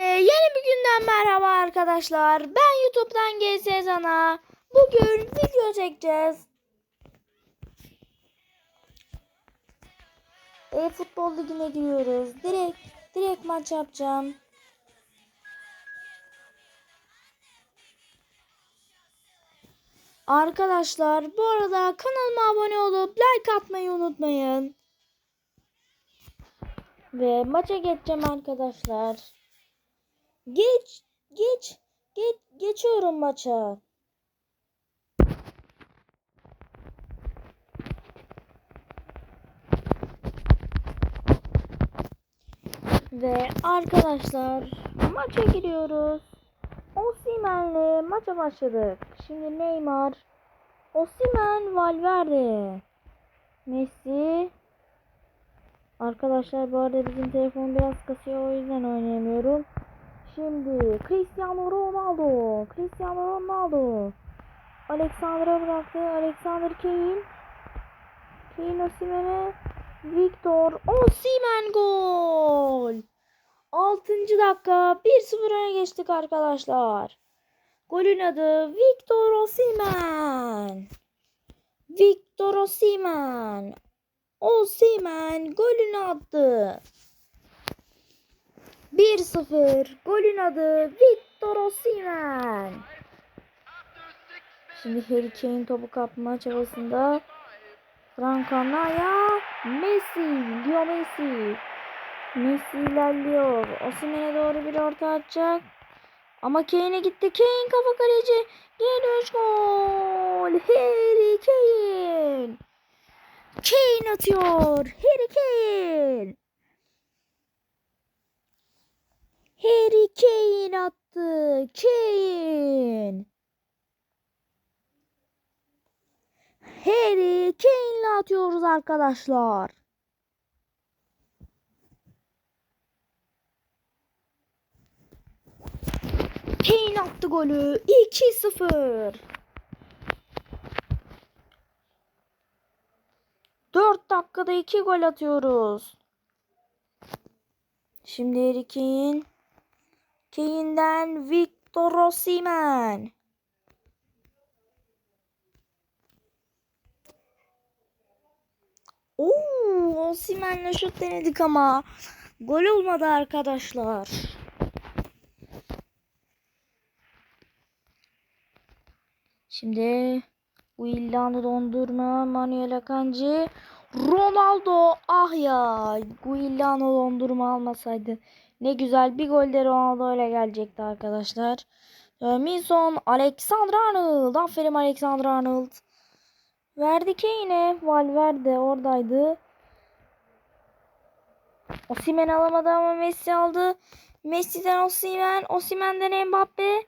Ee, yeni bir günden merhaba arkadaşlar. Ben YouTube'dan GS sana. Bugün video çekeceğiz. E futbol ligine giriyoruz. Direkt direkt maç yapacağım. Arkadaşlar bu arada kanalıma abone olup like atmayı unutmayın. Ve maça geçeceğim arkadaşlar. Geç, geç, geç, geçiyorum maça. Ve arkadaşlar maça giriyoruz. Osimhen'le maça başladık. Şimdi Neymar, Osimhen, Valverde, Messi. Arkadaşlar bu arada bizim telefon biraz kasıyor o yüzden oynayamıyorum. Şimdi Cristiano Ronaldo. Cristiano Ronaldo. Alexander'a bıraktı. Alexander Kane. Kane Osimhen'e. Victor Osimhen gol. 6. dakika 1-0 öne geçtik arkadaşlar. Golün adı Victor Osimhen. Victor Osimhen. Osimhen golünü attı. 1-0. Golün adı Victor Osimhen. Şimdi Harry Kane topu kapma çabasında. Franco Naya, Messi, Leo Messi. Messi ilerliyor. Osimhen'e doğru bir orta atacak. Ama Kane'e gitti. Kane kafa kaleci. Dönüş gol. Harry Kane. Kane atıyor. Harry Kane. Harry Kane attı. Kane. Harry Kane'le atıyoruz arkadaşlar. Kane attı golü. 2-0. 4 dakikada 2 gol atıyoruz. Şimdi Harry Kane. Kane'den Victor Osimhen. Oo, Osimhen'le şut denedik ama gol olmadı arkadaşlar. Şimdi Guillan'ı dondurma Manuel Akanji Ronaldo ah ya Guillan'ı dondurma almasaydı ne güzel bir gol de Ronaldo ile gelecekti arkadaşlar. Minson Alexander Arnold aferin Alexander Arnold verdi Kane'e Valverde oradaydı. Osimhen alamadı ama Messi aldı. Messi'den Osimhen, Osimhen'den Mbappe.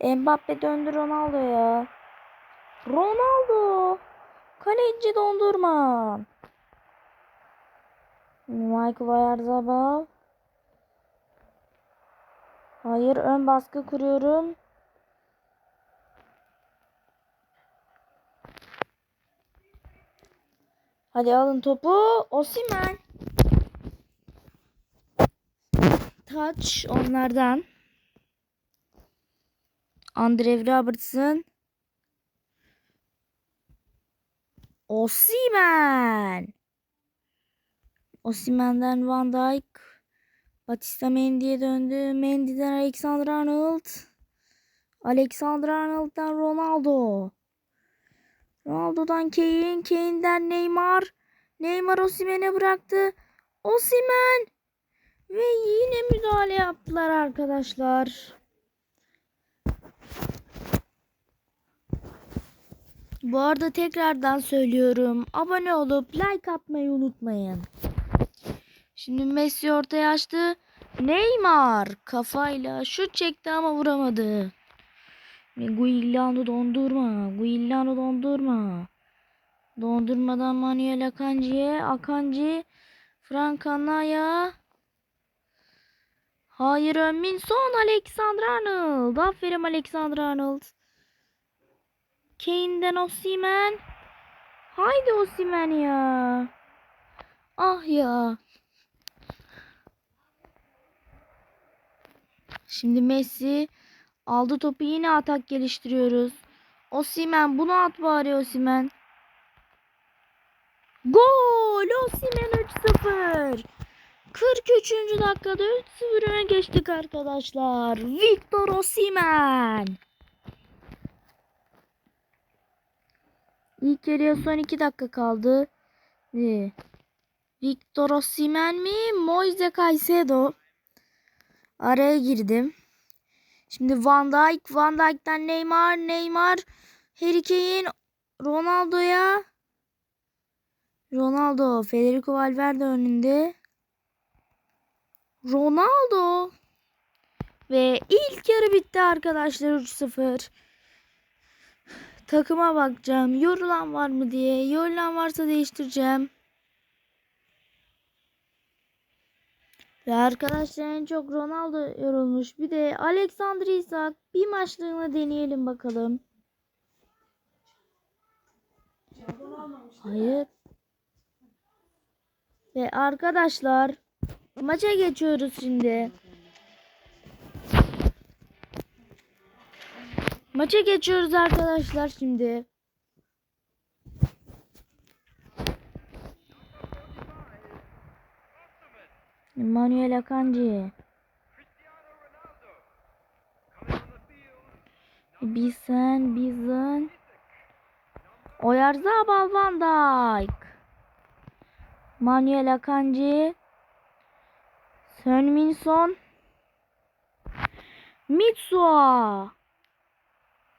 Mbappe döndü Ronaldo'ya. Ronaldo. Kaleci dondurma. Michael Oyarzabal. Hayır ön baskı kuruyorum. Hadi alın topu. Osimhen. Touch onlardan. Andrew Robertson. Osimhen. Osimhen'den Van Dijk. Batista Mendy'ye döndü. Mendy'den Alexander Arnold. Alexander Arnold'dan Ronaldo. Ronaldo'dan Kane. Kane'den Neymar. Neymar Osimhen'e bıraktı. Osimhen. Ve yine müdahale yaptılar arkadaşlar. Bu arada tekrardan söylüyorum. Abone olup like atmayı unutmayın. Şimdi Messi ortaya açtı. Neymar kafayla şut çekti ama vuramadı. Guillano dondurma. Guillano dondurma. Dondurmadan Manuel Akanji'ye. Akanji. Frank Anaya. Hayır Önmin son Alexander Arnold. Aferin Alexander Arnold. Kane'den Osimhen. Haydi Osimhen ya. Ah ya. Şimdi Messi aldı topu yine atak geliştiriyoruz. Osimhen bunu at bari Osimhen. Gol! Osimhen 3-0. 43. dakikada 3-0 öne geçtik arkadaşlar. Victor Osimhen. İlk yarıya son 2 dakika kaldı. Ve Victor Osimhen mi? Moise Caicedo. Araya girdim. Şimdi Van Dijk, Van Dijk'ten Neymar, Neymar, Harry Kane, Ronaldo'ya. Ronaldo, Federico Valverde önünde. Ronaldo. Ve ilk yarı bitti arkadaşlar 3-0. Takıma bakacağım. Yorulan var mı diye. Yorulan varsa değiştireceğim. Ve arkadaşlar en çok Ronaldo yorulmuş. Bir de Alexander Isak. Bir maçlığına deneyelim bakalım. Hayır. Ve arkadaşlar maça geçiyoruz şimdi. Maça geçiyoruz arkadaşlar şimdi. Manuel Akanji. Bizden, bizden. Oyarzabal Van Dijk. Manuel Akanji. Sönmin Son. Mitsua.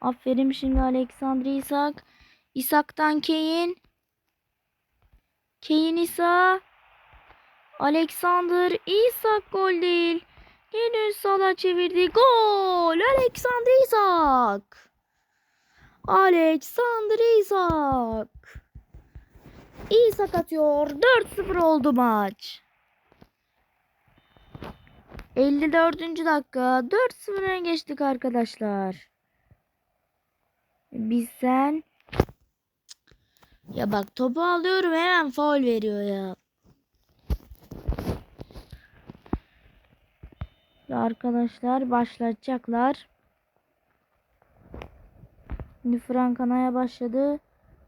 Aferin şimdi Alexander Isak. Isak'tan Kane. Kane Isak. Alexander Isak gol değil. Henüz Salah çevirdi. Gol! Alexander Isak. Alexander Isak. Isak atıyor. 4-0 oldu maç. 54. dakika. 4-0 öne geçtik arkadaşlar. Biz sen ya bak topu alıyorum hemen faul veriyor ya. Arkadaşlar başlatacaklar. Şimdi Frankana'ya başladı.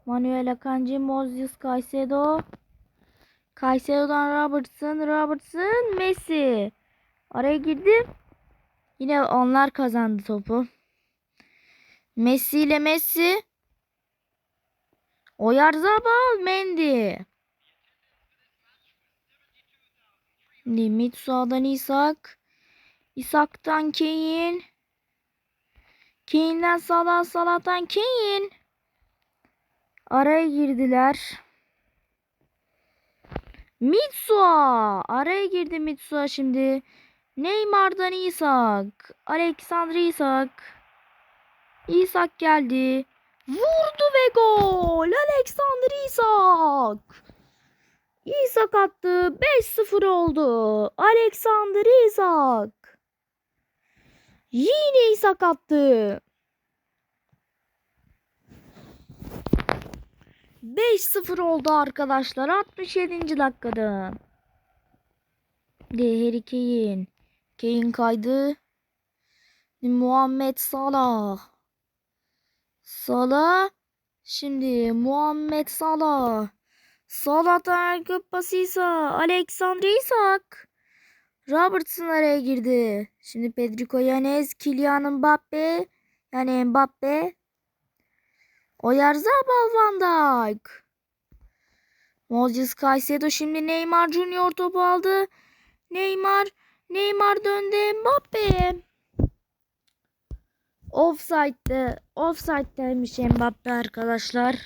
Manuel Akanji, Moses Caicedo. Caicedo'dan Robertson, Robertson, Messi. Araya girdi. Yine onlar kazandı topu. Messi ile Messi. Oyarzabal, Mendy. Şimdi Mitsua'dan Isak. Isak'tan Kane. Kane'den Salah, Salah'tan Kane. Araya girdiler. Mitsua. Araya girdi Mitsua şimdi. Neymar'dan Isak. Alexander Isak. Isak geldi. Vurdu ve gol. Alexander Isak. Isak attı. 5-0 oldu. Alexander Isak. Yine Isak attı. 5-0 oldu arkadaşlar 67. dakikada. Harry Kane. Kane kaydı. Muhammed Salah. Salah. Şimdi Muhammed Salah. Salah'tan Erkut pasıysa Alexander Isak. Robertson araya girdi. Şimdi Pedrico Yanez, Kylian Mbappe. Yani Mbappe. Oyarzabal Van Dijk. Moses Caicedo şimdi Neymar Junior topu aldı. Neymar, Neymar döndü Mbappe. Offside'de, offside'deymiş Mbappe arkadaşlar.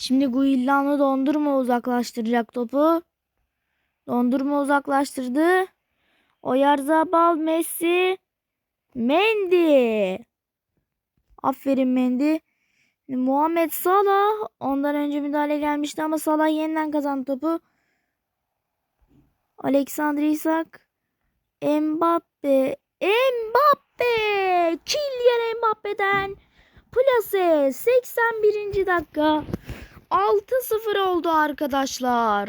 Şimdi Guillan'ı dondurma uzaklaştıracak topu. Dondurma uzaklaştırdı. Oyarzabal, Messi, Mendy. Aferin Mendy. Muhammed Salah. Ondan önce müdahale gelmişti ama Salah yeniden kazandı topu. Alexander Isak. Mbappe. Mbappe. Kylian Mbappe'den plase 81. dakika. 6-0 oldu arkadaşlar.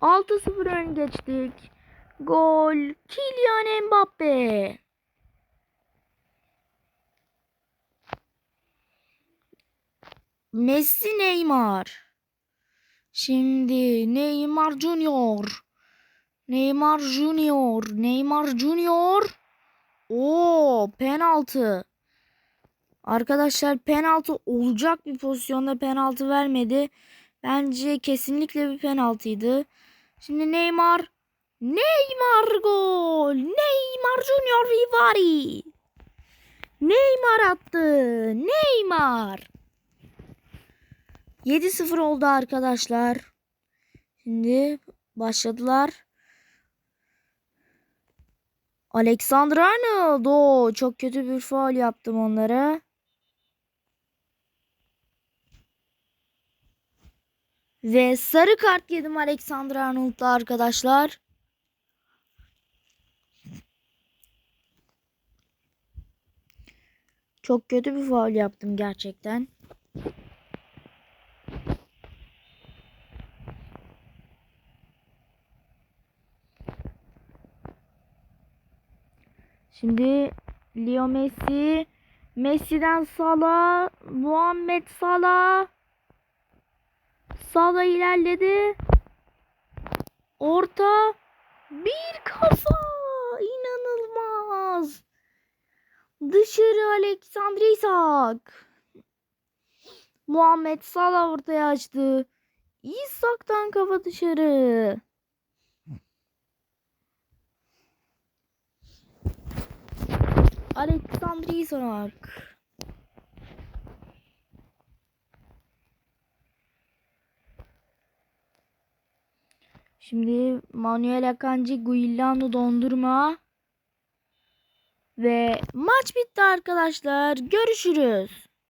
6-0 ön geçtik. Gol Kylian Mbappe. Messi Neymar. Şimdi Neymar Junior. Neymar Junior. Neymar Junior. Oo penaltı. Arkadaşlar penaltı olacak bir pozisyonda penaltı vermedi. Bence kesinlikle bir penaltıydı. Şimdi Neymar. Neymar gol. Neymar Junior Vivari. Neymar attı. Neymar. 7-0 oldu arkadaşlar. Şimdi başladılar. Alexander Arnold. Oo, çok kötü bir faul yaptım onlara. Ve sarı kart yedim Alexander Arnold'la arkadaşlar. Çok kötü bir faul yaptım gerçekten. Şimdi Leo Messi, Messi'den Salah, Muhammed Salah. Salah ilerledi. Orta bir kafa. İnanılmaz. Dışarı Alexander Isak. Muhammed Salah ortaya açtı. İsak'tan kafa dışarı. Alexander Isak. Şimdi Manuel Akanji Guillermo dondurma. Ve maç bitti arkadaşlar. Görüşürüz.